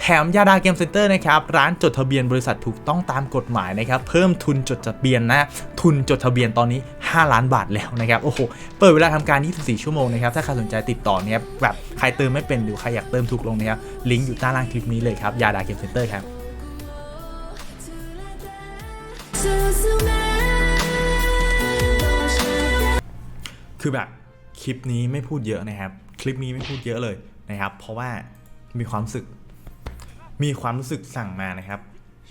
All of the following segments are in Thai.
แถมยาดาเกมเซ็นเตอร์นะครับร้านจดทะเบียนบริษัทถูกต้องตามกฎหมายนะครับเพิ่มทุนจดทะเบียนนะทุนจดทะเบียนตอนนี้ 5 ล้านบาทแล้วนะครับโอ้โหเปิดเวลาทำการ 24 ชั่วโมงนะครับถ้าใครสนใจติดต่อเนี่ยแบบใครเติมไม่เป็นหรือใครอยากเติมถูกลงนะครับลิงก์อยู่ใต้ล่างคลิปนี้เลยครับยาดาเกมเซ็นเตอร์ครับคือแบบคลิปนี้ไม่พูดเยอะนะครับ คลิปนี้ไม่พูดเยอะเลยนะครับ เพราะว่ามีความสึก มีความรู้สึกสั่งมานะครับ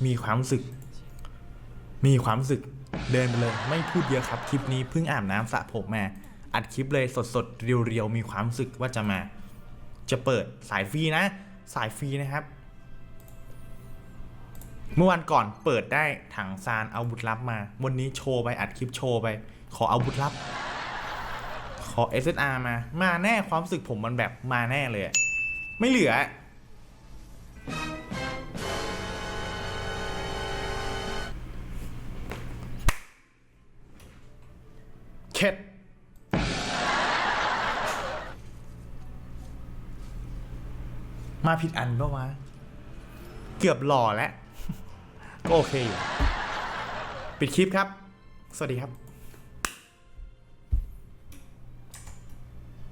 มีความรู้สึก มีความรู้สึกเดินไปเลย ไม่พูดเยอะครับคลิปนี้เพิ่งอาบน้ำสระผมมาอัดคลิปเลยสดๆเรียวๆมีความรู้สึกว่าจะมา จะเปิดสายฟรีนะ สายฟรีนะครับ เมื่อวันก่อนเปิดได้ถังซานเอาบุตรลับมา วันนี้โชว์ไปอัดคลิปโชว์ไป ขอเอาบุตรลับ ขอ SSR มา มาแน่ความรู้สึกผมมันแบบมาแน่เลย ไม่เหลือ เข็ดมาผิดอันปะวะเกือบหล่อแล้ว ก็โอเคอยู่ ปิดคลิปครับ สวัสดีครับ